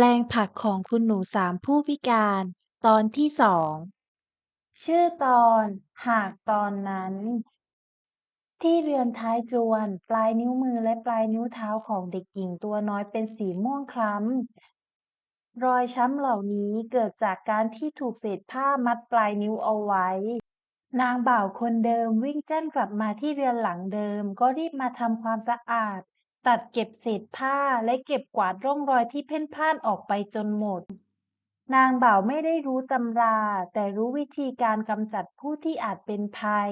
แปลงผักของคุณหนูสามผู้พิการ ตอนที่สอง ชื่อตอน หากตอนนั้น ที่เรือนท้ายจวน ปลายนิ้วมือและปลายนิ้วเท้าของเด็กหญิงตัวน้อยเป็นสีม่วงคล้ำ รอยช้ำเหล่านี้เกิดจากการที่ถูกเศษผ้ามัดปลายนิ้วเอาไว้ นางบ่าวคนเดิมวิ่งแจ้นกลับมาที่เรือนหลังเดิม ก็รีบมาทำความสะอาด ตัดเก็บเศษผ้าและเก็บกวาดร่องรอยที่เพ่นพ่านออกไปจนหมด นางบ่าวไม่ได้รู้ตำรา แต่รู้วิธีการกำจัดผู้ที่อาจเป็นภัย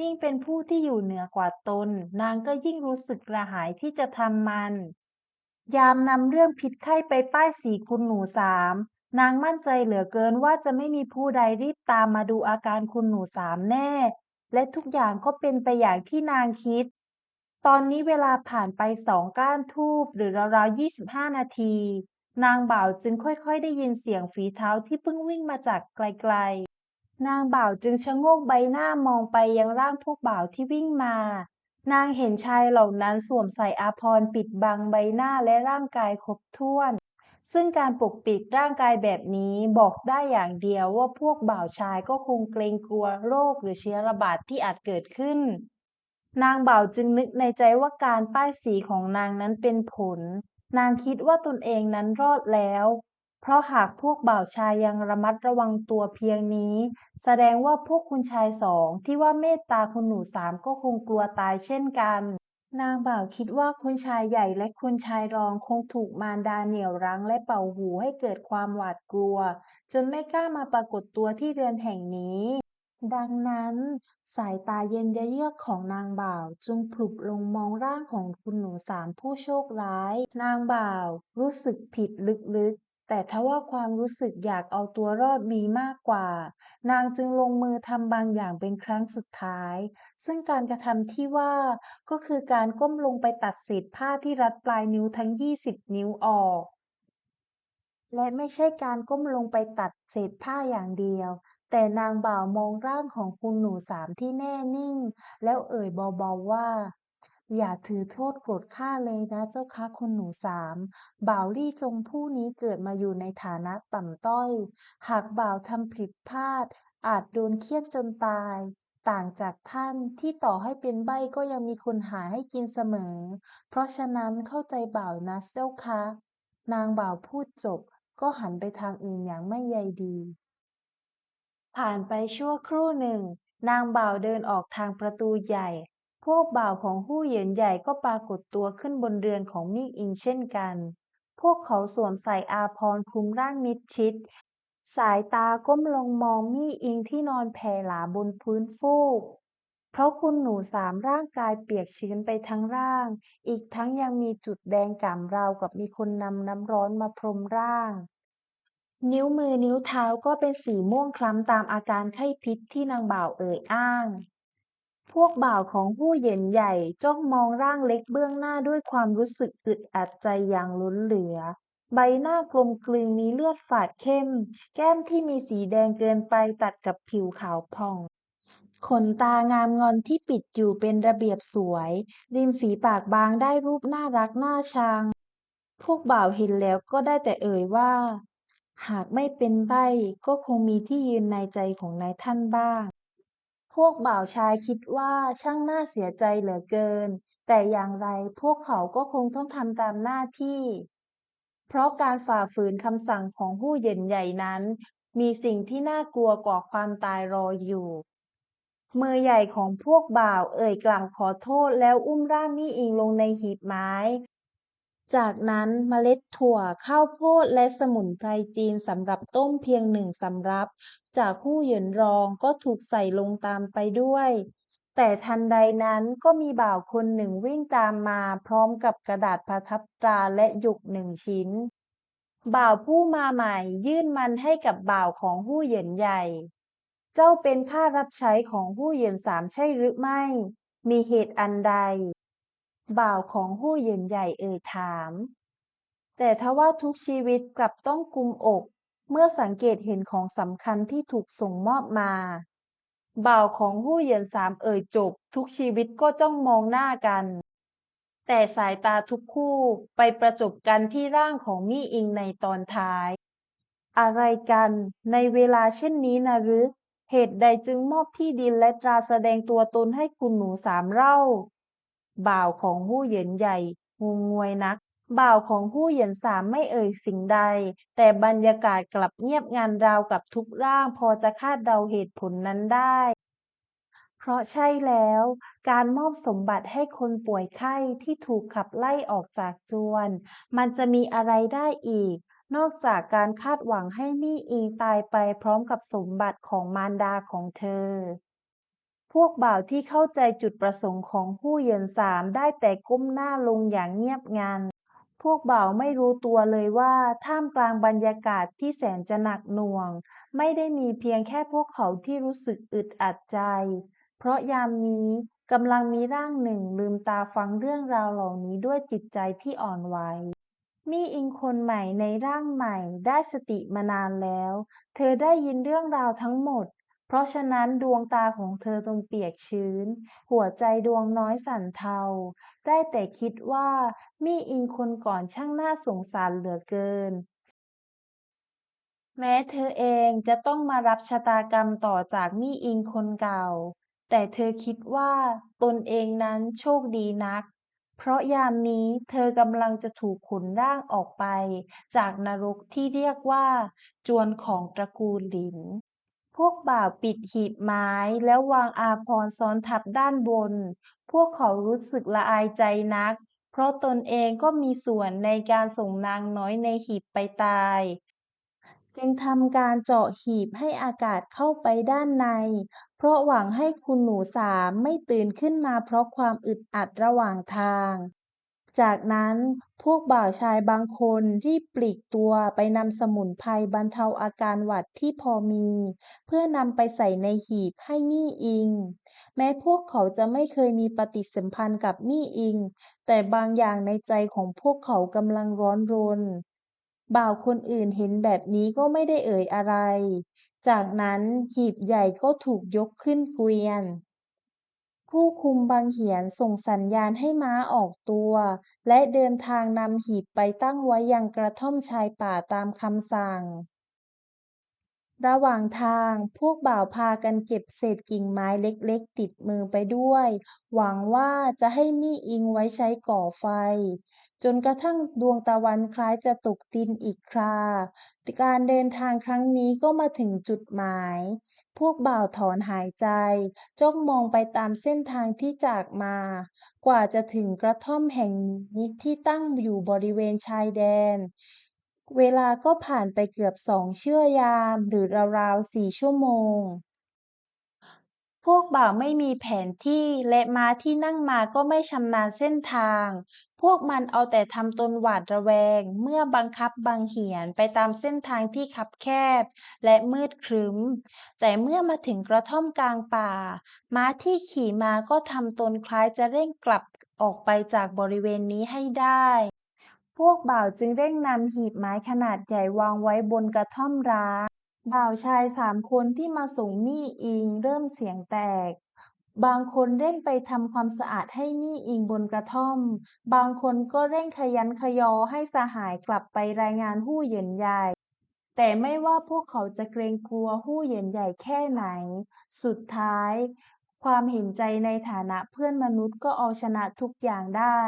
ยิ่งเป็นผู้ที่อยู่เหนือกว่าตน นางก็ยิ่งรู้สึกกระหายที่จะทำมัน ยามนำเรื่องพิษไข้ไปป้ายสีคุณหนูสามนางมั่นใจเหลือเกินว่าจะไม่มีผู้ใดรีบตามมาดูอาการคุณหนูสามแน่ และทุกอย่างก็เป็นไปอย่างที่นางคิด ตอนนี้เวลาผ่านไปสองก้านทูบหรือราวๆยี่สิบห้านาที นางบ่าวจึงค่อยๆ ได้ยินเสียงฝีเท้าที่เพิ่งวิ่งมาจากไกลๆ นางบ่าวจึงชะโงกใบหน้ามองไปยังร่างพวกบ่าวที่วิ่งมา นางเห็นชายเหล่านั้นสวมใส่อาภรณ์ปิดบังใบหน้าและร่างกายครบถ้วน ซึ่งการปกปิดร่างกายแบบนี้บอกได้อย่างเดียวว่าพวกบ่าวชายก็คงเกรงกลัวโรคหรือเชื้อระบาดที่อาจเกิดขึ้น นางบ่าวจึงนึกในใจว่าการป้ายสีของนางนั้นเป็นผล นางคิดว่าตนเองนั้นรอดแล้ว เพราะหากพวกบ่าวชายยังระมัดระวังตัวเพียงนี้ แสดงว่าพวกคุณชายสองที่ว่าเมตตาคุณหนูสามก็คงกลัวตายเช่นกัน นางบ่าวคิดว่าคุณชายใหญ่และคุณชายรองคงถูกมารดาเหนี่ยวรั้งและเป่าหูให้เกิดความหวาดกลัว จนไม่กล้ามาปรากฏตัวที่เรือนแห่งนี้ ดังนั้น สายตาเย็นเยือกของนางบ่าวจึงพลุบลงมองร่างของคุณหนูสามผู้โชคร้าย นางบ่าวรู้สึกผิดลึกๆ แต่ทว่าความรู้สึกอยากเอาตัวรอดมีมากกว่า นางจึงลงมือทำบางอย่างเป็นครั้งสุดท้าย ซึ่งการกระทำที่ว่าก็คือการก้มลงไปตัดเศษผ้าที่รัดปลายนิ้วทั้งยี่สิบนิ้วออก และไม่ใช่การก้มลงไปตัดเศษผ้าอย่างเดียว แต่นางบ่าวมองร่างของคุณหนูสามที่แน่นิ่ง แล้วเอ่ยเบาๆว่า อย่าถือโทษโกรธข้าเลยนะเจ้าคะคุณหนูสาม บ่าวลี่จงผู้นี้เกิดมาอยู่ในฐานะต่ำต้อย หากบ่าวทำผิดพลาด อาจโดนเฆียดจนตายต่างจากท่านที่ต่อให้เป็นใบก็ยังมีคนหาให้กินเสมอ เพราะฉะนั้นเข้าใจบ่าวนะเจ้าคะ นางบ่าวพูดจบ ก็หันไปทางอื่นอย่างไม่ใยดี ผ่านไปชั่วครู่หนึ่ง นางบ่าวเดินออกทางประตูใหญ่ พวกบ่าวของฮู้เหยินใหญ่ก็ปรากฏตัวขึ้นบนเรือนของมิ่งอิงเช่นกัน พวกเขาสวมใส่อาภรคลุมร่างมิดชิด สายตาก้มลงมองมี่อิงที่นอนแผ่หลาบนพื้นฟูก เพราะคุณหนูสามร่างกายเปียกชื้นไปทั้งร่าง อีกทั้งยังมีจุดแดงก่ำราวกับมีคนนำน้ำร้อนมาพรมร่าง นิ้วมือนิ้วเท้าก็เป็นสีม่วงคล้ำตามอาการไข้พิษที่นางบ่าวเอ่ยอ้าง พวกบ่าวของฮู้เหยินใหญ่จ้องมองร่างเล็กเบื้องหน้าด้วยความรู้สึกอึดอัดใจอย่างล้นเหลือใบหน้ากลมกลืนมีเลือดฝาดเข้ม แก้มที่มีสีแดงเกินไปตัดกับผิวขาวผ่อง ขนตางามงอนที่ปิดอยู่เป็นระเบียบสวย ริมฝีปากบางได้รูปน่ารักน่าชัง พวกบ่าวเห็นแล้วก็ได้แต่เอ่ยว่า หากไม่เป็นใบ้ก็คงมีที่ยืนในใจของนายท่านบ้าง พวกบ่าวชายคิดว่าช่างน่าเสียใจเหลือเกิน แต่อย่างไรพวกเขาก็คงต้องทำตามหน้าที่ เพราะการฝ่าฝืนคำสั่งของฮู้เหยินใหญ่นั้น มีสิ่งที่น่ากลัวกว่าความตายรออยู่ มือใหญ่ของพวกบ่าวเอ่ยกล่าวขอโทษแล้วอุ้มร่างมี่อิงลงในหีบไม้ จากนั้นเมล็ดถั่วข้าวโพดและสมุนไพรจีนสำหรับต้มเพียงหนึ่งสำรับ จากฮู้เหยินรองก็ถูกใส่ลงตามไปด้วย แต่ทันใดนั้นก็มีบ่าวคนหนึ่งวิ่งตามมาพร้อมกับกระดาษประทับตราและหยุกหนึ่งชิ้น บ่าวผู้มาใหม่ยื่นมันให้กับบ่าวของฮู้เหยินใหญ่ เจ้าเป็นข้ารับใช้ของฮู้เหยินสามใช่หรือไม่ มีเหตุอันใด บ่าวของฮู้เหยินใหญ่เอ่ยถาม แต่ทว่าทุกชีวิตกลับต้องกุมอก เมื่อสังเกตเห็นของสำคัญที่ถูกส่งมอบมา บ่าวของฮู้เหยินสามเอ่ยจบ ทุกชีวิตก็จ้องมองหน้ากัน แต่สายตาทุกคู่ไปประจบกันที่ร่างของมี่อิงในตอนท้าย อะไรกันในเวลาเช่นนี้นะรือ เหตุใดจึงมอบที่ดินและตราแสดงตัวตนให้คุณหนูสามเล่า บ่าวของหู้เหยินใหญ่งงงวยนัก บ่าวของหู้เหยินสามไม่เอ่ยสิ่งใด แต่บรรยากาศกลับเงียบงันราวกับทุกร่างพอจะคาดเดาเหตุผลนั้นได้ เพราะใช่แล้ว การมอบสมบัติให้คนป่วยไข้ที่ถูกขับไล่ออกจากจวน มันจะมีอะไรได้อีก นอกจากการคาดหวังให้มี่อิงตายไปพร้อมกับสมบัติของมารดาของเธอ พวกบ่าวที่เข้าใจจุดประสงค์ของผู้เหยินสามได้แต่ก้มหน้าลงอย่างเงียบงัน พวกบ่าวไม่รู้ตัวเลยว่า ท่ามกลางบรรยากาศที่แสนจะหนักหน่วง ไม่ได้มีเพียงแค่พวกเขาที่รู้สึกอึดอัดใจ เพราะยามนี้กำลังมีร่างหนึ่งลืมตาฟังเรื่องราวเหล่านี้ด้วยจิตใจที่อ่อนไหว มี่อิงคนใหม่ในร่างใหม่ได้สติมานานแล้ว เธอได้ยินเรื่องราวทั้งหมด เพราะฉะนั้นดวงตาของเธอต้องเปียกชื้น หัวใจดวงน้อยสั่นเทา ได้แต่คิดว่ามี่อิงคนก่อนช่างน่าสงสารเหลือเกิน แม้เธอเองจะต้องมารับชะตากรรมต่อจากมี่อิงคนเก่า แต่เธอคิดว่าตนเองนั้นโชคดีนัก เพราะยามนี้เธอกำลังจะถูกขนร่างออกไป จากนรกที่เรียกว่า จวนของตระกูลหลิน พวกบ่าวปิดหีบไม้แล้ววางอาภรซ้อนทับด้านบน พวกเขารู้สึกละอายใจนัก เพราะตนเองก็มีส่วนในการส่งนางน้อยในหีบไปตาย จึงทำการเจาะหีบให้อากาศเข้าไปด้านใน ราะหวังให้คุณหนูสามไม่ตื่นขึ้นมาเพราะความอึดอัดระหว่างทาง จากนั้นพวกบ่าวชายบางคนรีบปลีกตัวไปนำสมุนไพรบรรเทาอาการหวัดที่พอมี เพื่อนำไปใส่ในหีบให้มี่อิง แม้พวกเขาจะไม่เคยมีปฏิสัมพันธ์กับมี่อิง แต่บางอย่างในใจของพวกเขากำลังร้อนรน บ่าวคนอื่นเห็นแบบนี้ก็ไม่ได้เอ่ยอะไร จากนั้นหีบใหญ่ก็ถูกยกขึ้นเกวียน ผู้คุมบางเหียนส่งสัญญาณให้ม้าออกตัว และเดินทางนำหีบไปตั้งไว้ยังกระท่อมชายป่าตามคำสั่ง ระหว่างทางพวกบ่าวพากันเก็บเศษกิ่งไม้เล็กๆ ติดมือไปด้วย หวังว่าจะให้มี่อิงไว้ใช้ก่อไฟ จนกระทั่งดวงตะวันคล้ายจะตกดินอีกครา การเดินทางครั้งนี้ก็มาถึงจุดหมาย พวกบ่าวถอนหายใจ จ้องมองไปตามเส้นทางที่จากมา กว่าจะถึงกระท่อมแห่งนี้ที่ตั้งอยู่บริเวณชายแดน เวลาก็ผ่านไปเกือบสองเชื่อยาม หรือราวๆสี่ชั่วโมง พวกบ่าวไม่มีแผนที่และม้าที่นั่งมาก็ไม่ชำนาญเส้นทาง พวกมันเอาแต่ทำตนหวาดระแวง เมื่อบังคับบังเหียนไปตามเส้นทางที่คับแคบ และมืดครึ้ม แต่เมื่อมาถึงกระท่อมกลางป่า ม้าที่ขี่มาก็ทำตนคล้ายจะเร่งกลับออกไปจากบริเวณนี้ให้ได้ พวกบ่าวจึงเร่งนำหีบไม้ขนาดใหญ่วางไว้บนกระท่อมร้างบ่าวชายสามคนที่มาส่งมี่อิงเริ่มเสียงแตก บางคนเร่งไปทำความสะอาดให้มี่อิงบนกระท่อม บางคนก็เร่งขยันขยอให้สหายกลับไปรายงานฮู้เยินใหญ่แต่ไม่ว่าพวกเขาจะเกรงกลัวฮู้เยินใหญ่แค่ไหน สุดท้าย ความเห็นใจในฐานะเพื่อนมนุษย์ก็เอาชนะทุกอย่างได้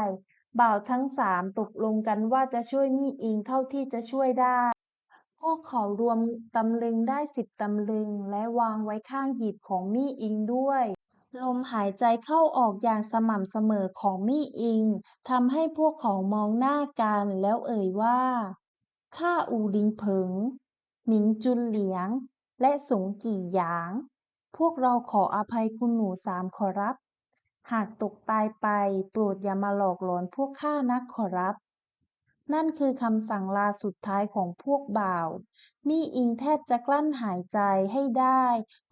บ่าวทั้งสามตกลงกันว่าจะช่วยมี่อิงเท่าที่จะช่วยได้ พวกเขารวมตำลึงได้สิบตำลึง และวางไว้ข้างหีบของมี่อิงด้วยลมหายใจเข้าออกอย่างสม่ำเสมอของมี่อิงทำให้พวกเขามองหน้ากันแล้วเอ่ยว่า ข้าอูลิงเผิง หมิงจุนเหลียง และสงกี่หยาง พวกเราขออภัยคุณหนูสามขอรับ หากตกตายไป โปรดอย่ามาหลอกหลอนพวกข้านักขอรับ นั่นคือคำสั่งลาสุดท้ายของพวกบ่าว มี่อิงแทบจะกลั้นหายใจให้ได้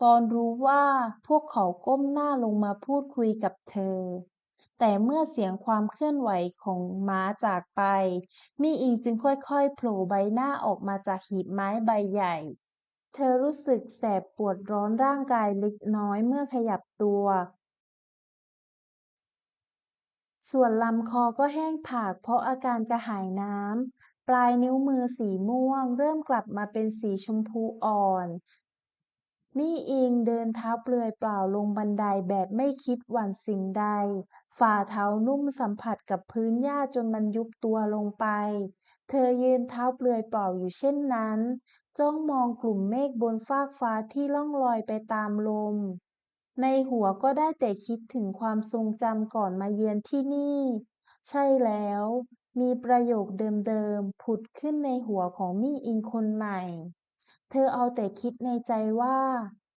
ตอนรู้ว่าพวกเขาก้มหน้าลงมาพูดคุยกับเธอ แต่เมื่อเสียงความเคลื่อนไหวของม้าจากไป มี่อิงจึงค่อยๆโผล่ใบหน้าออกมาจากหีบไม้ใบใหญ่เธอรู้สึกแสบปวดร้อนร่างกายเล็กน้อยเมื่อขยับตัว ส่วนลำคอก็แห้งผากเพราะอาการกระหายน้ำ ปลายนิ้วมือสีม่วง เริ่มกลับมาเป็นสีชมพูอ่อนมี่อิงเดินเท้าเปลือยเปล่าลงบันไดแบบไม่คิดหวั่นสิ่งใด ฝ่าเท้านุ่มสัมผัสกับพื้นหญ้าจนมันยุบตัวลงไป เธอยืนเท้าเปลือยเปล่าอยู่เช่นนั้น จ้องมองกลุ่มเมฆบนฟากฟ้าที่ล่องลอยไปตามลม ในหัวก็ได้แต่คิดถึงความทรงจำก่อนมาเยือนที่นี่ ใช่แล้ว มีประโยคเดิมๆ ผุดขึ้นในหัวของมี่อิงคนใหม่ เธอเอาแต่คิดในใจว่า